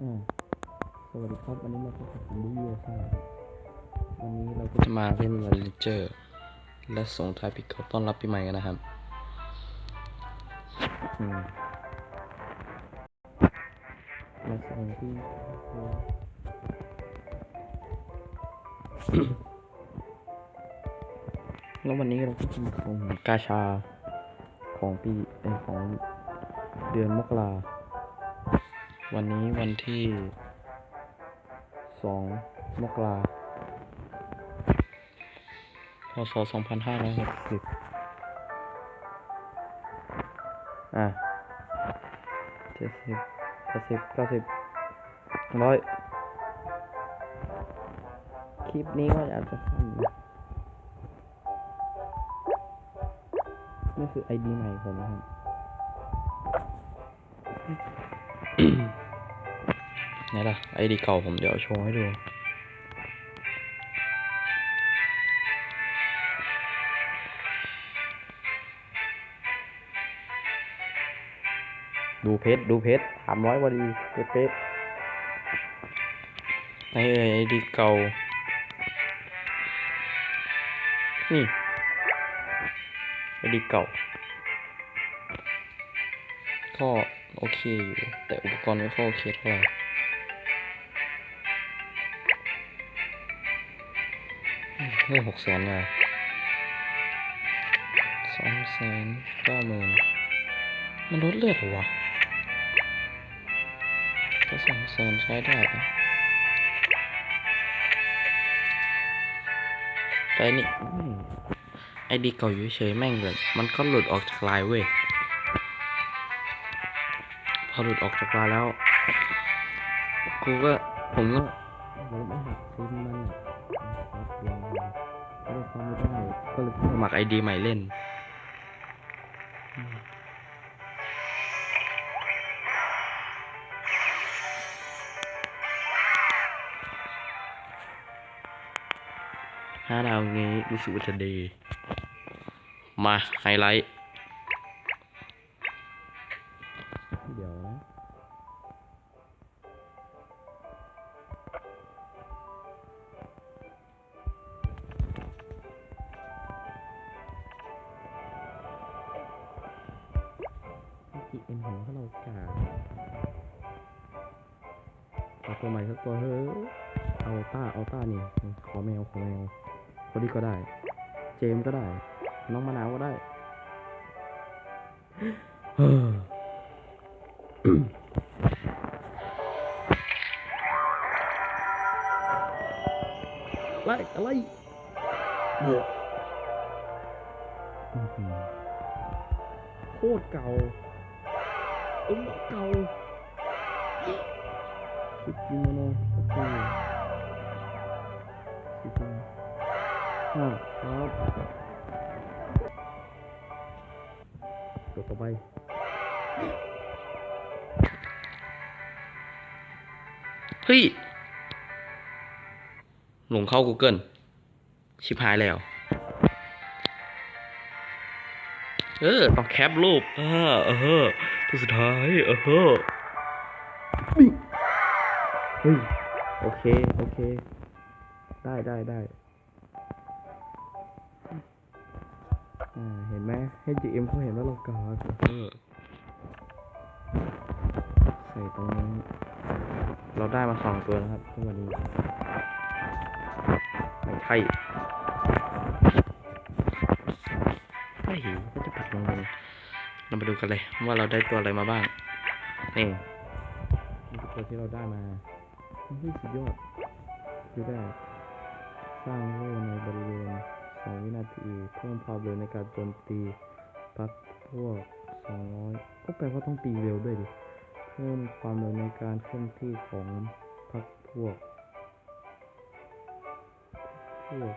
อ่าสวัสดีครับวันนี้มาพบกับผมบุ้ยซ่าวันนี้เราก็จะมาเล่นวอลเลเจอร์ และส่งท้ายปีเก่าต้อนรับปีใหม่กันนะครับอืมมาส่งที่แล้ววันนี้เราก็จะมาส่งกาชาของปีเอ่อของเดือนมกรา วันนี้วันที่สองมกราพศสองพันห้าร้อยหกสิบอะเจ็ดสิบแปดสิบเก้าสิบร้อยคลิปนี้ก็อาจจะสั้นนะนี่คือไอดีใหม่ผมนะครับ ไหนล่ะไอดีเก่าผมเดี๋ยวโชว์ให้ดูดูเพชรดูเพชรสามร้อยพอดีเพชรเพชรไอเอไอดีเก่า นี่ไอดีเก่า ก็ โอเคอยู่ แต่อุปกรณ์ไม่ค่อยโอเคเท่าไหร่อืมได้หกแสนมาสองแสนเก้าหมื่นมันลดเลือดหรอวะก็สองแสนใช้ได้นะแต่อันนี่ไอดีเก่าอยู่เฉยแม่งเลยมันก็หลุดออกจากไลน์เว้ย อหลุดออกจากร้าแล้วกูก็ผมก็ผมไม่หักซิมมันอะครับยังไงก็เลยเขาไม่ได้ก็เลยสมัครไอดีใหม่เล่นห้าดาวงี้รู้สึกว่าจะดี มา ไฮไลท์ เอ็นหัวเขาเรากาเอาตัวใหม่สักตัวเฮ้ยเอาต้าเอาต้านี่ ขอแมว ขอแมวคนนี้ก็ได้ เจมส์ก็ได้ น้องมะนาวก็ได้เฮ้ออะไรอะไรเดือดอื้อหือโคตรเก่าเอ้ยเก่าสิบกิโมโนโอเคสิบห้าห้าครับตัวต่อไปเฮ้ยหลงเข้า Google ชิบหายแล้ว เออ ต้องแคปรูปเออเออตัวสุดท้าย เออเฮ้ยเฮ้ย โอเค โอเค ได้ได้ได้อ่าเห็นไหมให้ GM เขาเห็นว่าเรากาดเออใส่ตรงนี้ เราได้มาสองตัวนะครับทุกวันนี้ไม่ใช่เฮ้ยก็ัดลงเลยเรามาดูกันเลยว่าเราได้ตัวอะไรมาบ้าง นี่นี่คือตัวที่เราได้มาเฮ้ยสุดยอดคือได้ สร้างโล่ในบริเวณสองวินาที เพิ่มความเร็วในการโจมตีพักพวกสองร้อยก็แปลว่าต้องตีเร็วด้วยดิ เพิ่มความเร็วในการเคลื่อนที่ของพักพวกพวก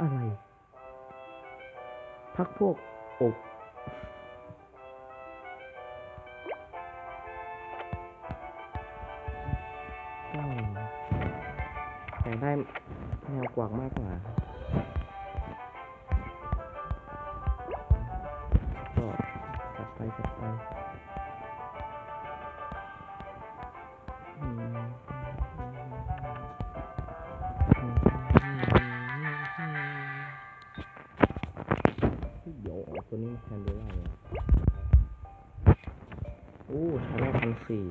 อะไร พักพวกอบแต่ได้แนวกวางมากกว่าก็จัดไปจัดไป ตัวนี้แคนเดล่าเนี่ยโอ้ใช้ได้พันสี่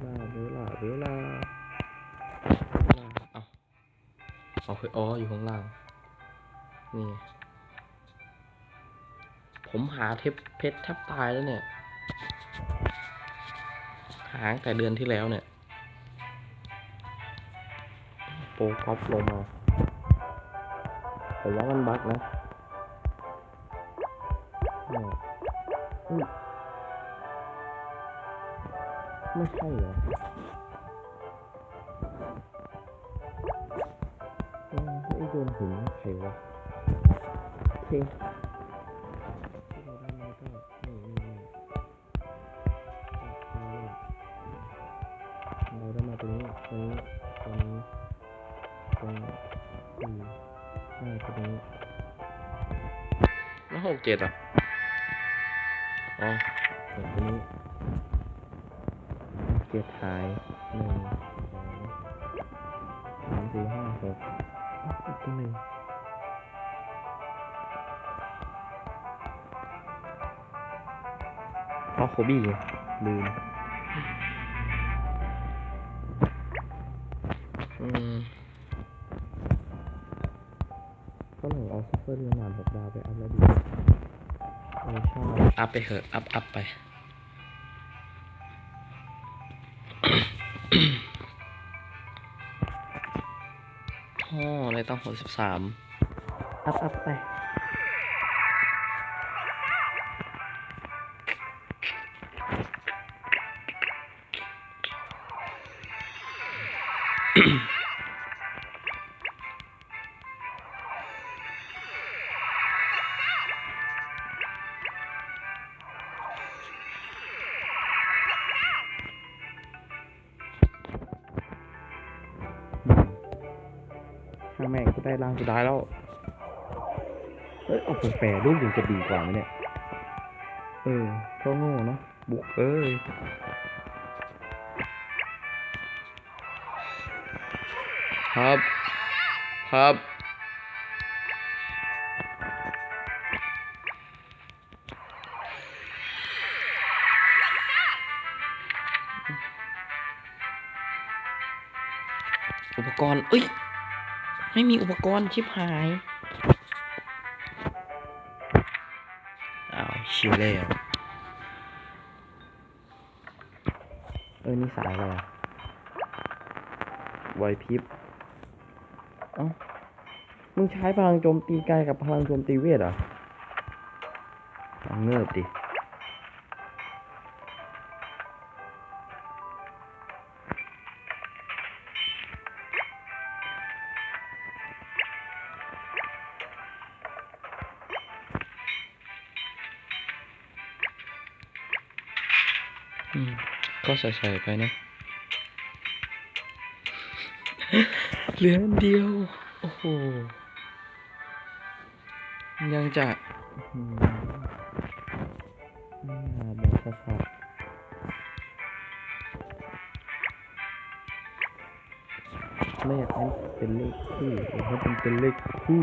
เวลาเวลาเวลาเวลาเอาเอาเฮ้ยอ๋ออยู่ข้างล่าง นี่ ผมหาเทปเพชรแทบตายแล้วเนี่ย หางแต่เดือนที่แล้วเนี่ย โปรกอฟลงมา ผมว่ามันบั๊กนะไม่ใช่เหรอไอ้โดนหินใครวะโอเคที่เราได้มาก็นี่นี่นี่เราได้มาตรงนี้ตรงนี้ตรงนี้ตรงนี้ สี่ห้าตรงนี้แล้วหกเจ็ดอะอ๋อตรงนี้เจ็ดหายหนึ่งสองสามสี่ห้าหกอ้าวอีกตัวหนึ่งอ๋อโคบี้ไงลืม หกดาวไปอัพแล้วดีเออชอบอัพไปเถอะ อัพอัพไปอ๋อเลยต้องหกสิบสามอัพอัพไป ได้ร่างสุดท้ายแล้วเอ้ยเอาไปแปรรูปยังจะดีกว่าเนี่ย เออก็โง่เนาะบุกเอ้ยครับ ครับ อุปกรณ์เอ้ย ไม่มีอุปกรณ์ชิบหาย อ้าวชิวเลยอะเออ นี่สายอะไรอะไวพริบเอ้ามึงใช้พลังโจมตีกายกับพลังโจมตีเวทเหรอเอาเงิบดิ ก็ใส่ใส่ไปนะ เหลืออันเดียว โอ้โห ยังจะอืมน่าบอกสักครับไม่อยากให้เป็นเลขคู่อยากให้เป็นเป็นเลขคู่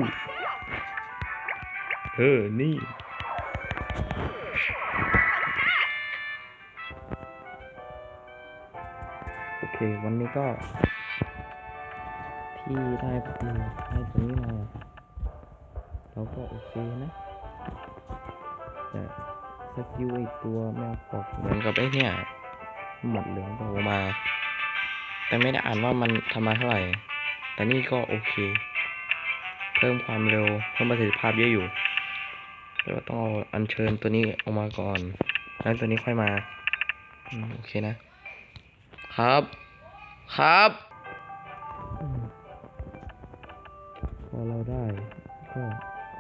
เออ นี่ เค วันนี้ก็ที่ได้มาให้ตรงนี้มาเราก็โอเคนะแต่สกิลไอตัวแมวปอกเหมือนกับไอ้เนี่ยหมดเหลืองโผล่มา แต่ไม่ได้อ่านว่ามันทำมาเท่าไหร่ แต่นี่ก็โอเค เพิ่มความเร็วเพิ่มประสิทธิภาพเยอะอยู่แต่ว่าต้องเอาอัญเชิญตัวนี้ออกมาก่อน แล้วตัวนี้ค่อยมา โอเคนะ ครับ ครับอืมพอเราได้ก็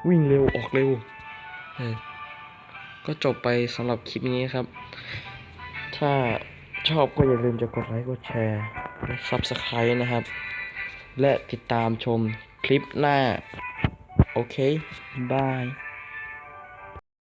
วิ่งเร็วออกเร็วเออก็จบไปสำหรับคลิปนี้ครับ ถ้าชอบก็อย่าลืมจะกดไลค์กดแชร์และ Subscribe นะครับ และติดตามชมคลิปหน้า โอเค บาย